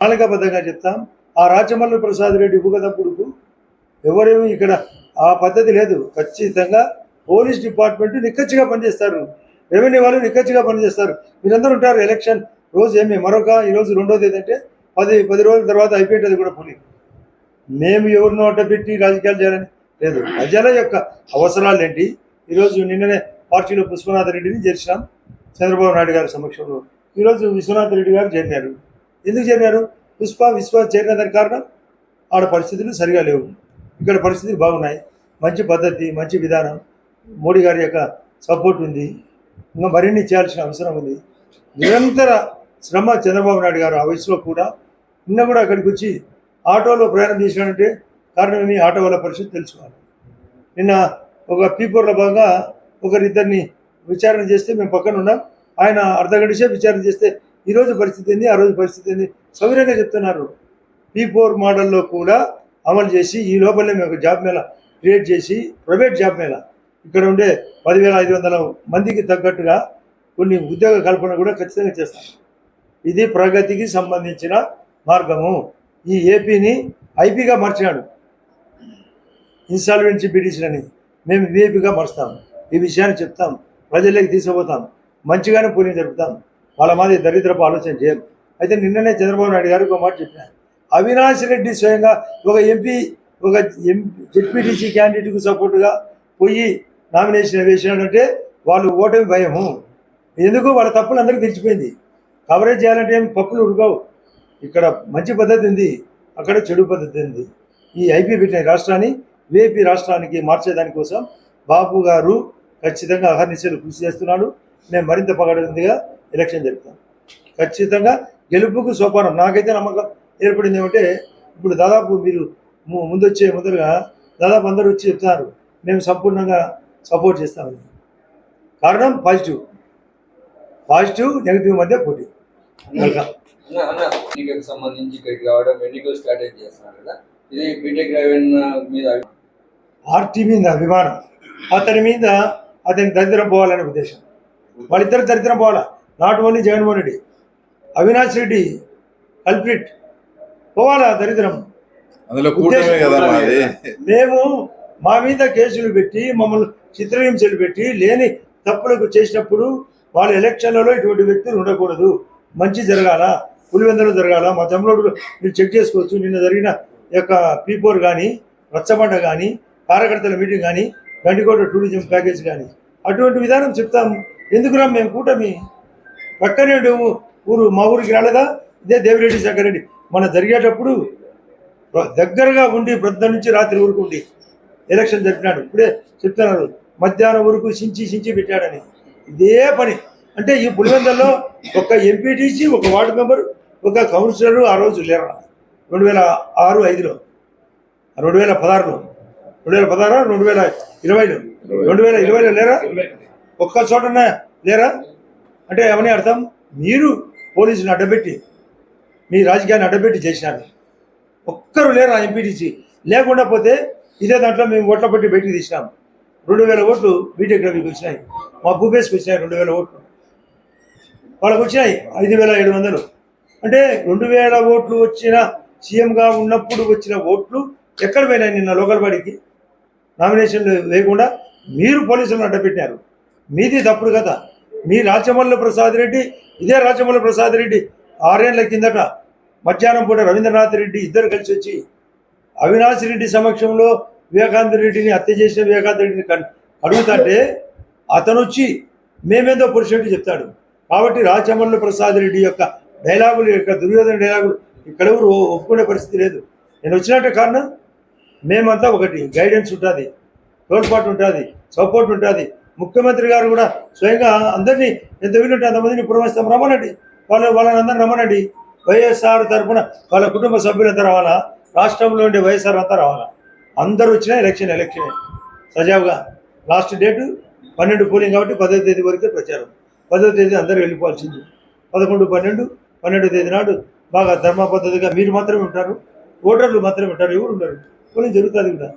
ప్రణాళికాబద్ధంగా చెప్తాం. ఆ రాచమల్లి ప్రసాద్ రెడ్డి ఉపగతప్పుడుకు ఎవరేమి ఇక్కడ ఆ పద్ధతి లేదు. ఖచ్చితంగా పోలీస్ డిపార్ట్మెంట్ నిక్కచ్చిగా పనిచేస్తారు. రెవెన్యూ వాళ్ళు నిక్కచ్చిగా పనిచేస్తారు. మీరందరూ ఉంటారు. ఎలక్షన్ రోజు ఏమి? మరొక ఈరోజు రెండోది ఏంటంటే పది పది రోజుల తర్వాత అయిపోయేది కూడా పోనీ. మేము ఎవరినో అడ్డ పెట్టి రాజకీయాలు చేయాలని లేదు. ప్రజల యొక్క అవసరాలు ఏంటి? ఈరోజు నిన్ననే పార్టీలో పుష్పనాథ రెడ్డిని చేర్చినాం. చంద్రబాబు నాయుడు గారి సమక్షంలో. ఈరోజు విశ్వనాథ్ రెడ్డి గారు చేరినారు. ఎందుకు చేరినారు? పుష్ప విశ్వాస్ చేరిన దానికి కారణం ఆడ పరిస్థితులు సరిగా లేవు. ఇక్కడ పరిస్థితులు బాగున్నాయి. మంచి పద్ధతి మంచి విధానం. మోడీ గారి యొక్క సపోర్ట్ ఉంది. ఇంకా మరిన్ని చేయాల్సిన అవసరం ఉంది. నిరంతర శ్రమ చంద్రబాబు నాయుడు గారు ఆ వయసులో కూడా నిన్న కూడా అక్కడికి వచ్చి ఆటోలో ప్రయాణం చేసినాడంటే కారణం ఏమి? ఆటో వాళ్ళ పరిస్థితి తెలుసుకోవాలి. నిన్న ఒక పీపర్లో భాగంగా ఒకరిద్దరిని విచారణ చేస్తే మేము పక్కన ఉన్నాం. ఆయన అర్ధ గంట విచారణ చేస్తే ఈరోజు పరిస్థితి ఏంది? ఆ రోజు పరిస్థితి ఏంది? సౌకర్యంగా చెప్తున్నారు. పీ ఫోర్ మోడల్లో కూడా అమలు చేసి ఈ లోపలనే మేము జాబ్ మేళ క్రియేట్ చేసి ప్రైవేట్ జాబ్ మేళ. ఇక్కడ ఉండే పదివేల ఐదు వందల మందికి తగ్గట్టుగా కొన్ని ఉద్యోగ కల్పన కూడా ఖచ్చితంగా చేస్తాం. ఇది ప్రగతికి సంబంధించిన మార్గము. ఈ ఏపీని ఐపీగా మార్చినాడు. ఇన్సాల్వెన్సీ పిటిషనని మేము విఐపీగా మారుస్తాం ఈ విషయాన్ని చెప్తాం. ప్రజల్లోకి తీసుకుపోతాం. మంచిగానే పూర్ణి జరుపుతాం. వాళ్ళ మాది దరిద్రపు ఆలోచన చేయరు అయితే నిన్ననే చంద్రబాబు నాయుడు గారు ఒక మాట చెప్పినారు అవినాష్ రెడ్డి స్వయంగా ఒక ఎంపీ ఒక ఎంపీ జెడ్పీటీసీ క్యాండిడేట్కు సపోర్టుగా పోయి నామినేషన్ వేసినాడంటే వాళ్ళు ఓటమి భయము. ఎందుకు? వాళ్ళ తప్పులు అందరికీ తెచ్చిపోయింది కవరేజ్ చేయాలంటే ఏం పప్పులు ఉడకవు ఇక్కడ మంచి పద్ధతి ఉంది అక్కడ చెడు పద్ధతి ఉంది. ఈ ఐపీ పెట్టిన రాష్ట్రాన్ని వేపీ రాష్ట్రానికి మార్చేదానికోసం బాబు గారు ఖచ్చితంగా అహర్నిశలు కృషి చేస్తున్నాడు. మేము మరింత పగడిందిగా ఎలక్షన్ జరుపుతాం ఖచ్చితంగా గెలుపుకు సోపానం. నాకైతే నమ్మకం ఏర్పడింది ఏమంటే ఇప్పుడు దాదాపు మీరు ము- ముందొచ్చే ముందరగా దాదాపు అందరూ వచ్చి చెప్తున్నారు మేము సంపూర్ణంగా సపోర్ట్ చేస్తామని. కారణం పాజిటివ్. పాజిటివ్ నెగిటివ్ మధ్య పోటీ. సంబంధించి ఇక్కడికి రావడం ఎన్నికలు స్ట్రాటజీ చేస్తున్నారు కదా? ఇది బీటెక్ మీద పార్టీ మీద అభిమానం. అతని మీద అతని దరిద్రం పోవాలనే ఉద్దేశం. వాళ్ళిద్దరు దరిద్రం పోవాలా. Not only Jaganmohan Reddy. Avinash Reddy culprit. పోవాలా దరిద్రం? మేము మా మీద కేసులు పెట్టి మమ్మల్ని చిత్రహింసలు పెట్టి లేని తప్పులకు చేసినప్పుడు వాళ్ళ ఎలక్షన్లలో ఇటువంటి వ్యక్తులు ఉండకూడదు. మంచి జరగాల? పులివెందలు జరగాల? మా తమ్ముడు మీరు చెక్ చేసుకోవచ్చు. నిన్న జరిగిన యొక్క పీపోర్ కానీ రచ్చబండ కానీ కార్యకర్తల మీటింగ్ కానీ గండికోట టూరిజం ప్యాకేజ్ కానీ అటువంటి విధానం చెప్తాం. ఎందుకురా మేము కూటమి? పక్కనే ఊరు మా ఊరికి రాలేదా? ఇదే దేవిరెడ్డి శంకరెడ్డి మన జరిగేటప్పుడు దగ్గరగా ఉండి ప్రొద్దు నుంచి రాత్రి వరకు ఉండి ఎలక్షన్ జరిపినాడు. ఇప్పుడే చెప్తున్నారు మధ్యాహ్నం వరకు సించి సించి పెట్టాడని. ఇదే పని. అంటే ఈ పులివెందల్లో ఒక ఎంపీటీసీ ఒక వార్డు మెంబర్ ఒక కౌన్సిలర్ ఆ రోజు లేరా? రెండు వేల ఆరు ఐదులో. రెండు వేల పదహారులో. రెండు వేల పదహారు? రెండు వేల ఇరవైలో. రెండు వేల ఇరవైలో లేరా? ఒక్క చోటన లేరా? అంటే ఏమని అర్థం? మీరు పోలీసుని అడ్డబెట్టి మీ రాజకీయాన్ని అడ్డబెట్టి చేసినారు. ఒక్కరు లేరు ఆ ఎంపీటీసీ? లేకుండా పోతే ఇదే దాంట్లో మేము ఓట్ల పట్టి బయటికి తీసినాం. రెండు వేల ఓట్లు బీటెక్ రవికి వచ్చినాయి. మా భూపేష్కి వచ్చినాయి రెండు వేల ఓట్లు. వాళ్ళకి వచ్చినాయి ఐదు వేల ఏడు వందలు. అంటే రెండు వేల ఓట్లు వచ్చిన సీఎంగా ఉన్నప్పుడు వచ్చిన ఓట్లు ఎక్కడ పోయినాయి నిన్న లోకల్ బాడీకి నామినేషన్లు వేయకుండా మీరు పోలీసులను అడ్డపెట్టారు మీది తప్పుడు కదా మీ రాచమల్ల ప్రసాద్ రెడ్డి ఇదే రాచమల్ల ప్రసాద్ రెడ్డి ఆరేళ్ళ కిందట మధ్యాహ్నం పూట రవీంద్రనాథ్ రెడ్డి ఇద్దరు కలిసి వచ్చి అవినాష్ రెడ్డి సమక్షంలో వివేకానంద రెడ్డిని హత్య చేసిన వివేకానంద రెడ్డిని కన్- అడుగుతాంటే అతను వచ్చి మేమేదో పురుషుడు చెప్తాడు. కాబట్టి రాచమల్లు ప్రసాద్ రెడ్డి యొక్క డైలాగులు యొక్క దుర్యోధన డైలాగులు ఇక్కడ ఎవరు ఒప్పుకునే పరిస్థితి లేదు. నేను వచ్చినట్టే కారణం మేమంతా ఒకటి గైడెన్స్ ఉంటుంది తోడ్పాటు ఉంటుంది సపోర్ట్ ఉంటుంది. ముఖ్యమంత్రి గారు కూడా స్వయంగా అందరినీ ఎంత వీలుంటే అంతమందిని పురమాయిస్తాం. రమ్మనండి వాళ్ళ వాళ్ళని అందరిని రమ్మనండి వైఎస్ఆర్ తరఫున వాళ్ళ కుటుంబ సభ్యులంతా రావాలా? రాష్ట్రంలో ఉండే వైఎస్ఆర్ అంతా రావాలా? అందరూ వచ్చినా ఎలక్షన్ ఎలక్షన్. సజావుగా. లాస్ట్ డేటు పన్నెండు పోలింగ్ కాబట్టి పదో తేదీ వరకే ప్రచారం. పదో తేదీ అందరూ వెళ్ళిపోవాల్సింది. పదకొండు పన్నెండు పన్నెండు తేదీ నాడు బాగా ధర్మ పద్ధతిగా మీరు మాత్రమే ఉంటారు ఓటర్లు మాత్రమే ఉంటారు ఎవరు ఉండరు. పోలింగ్ జరుగుతుంది కూడా.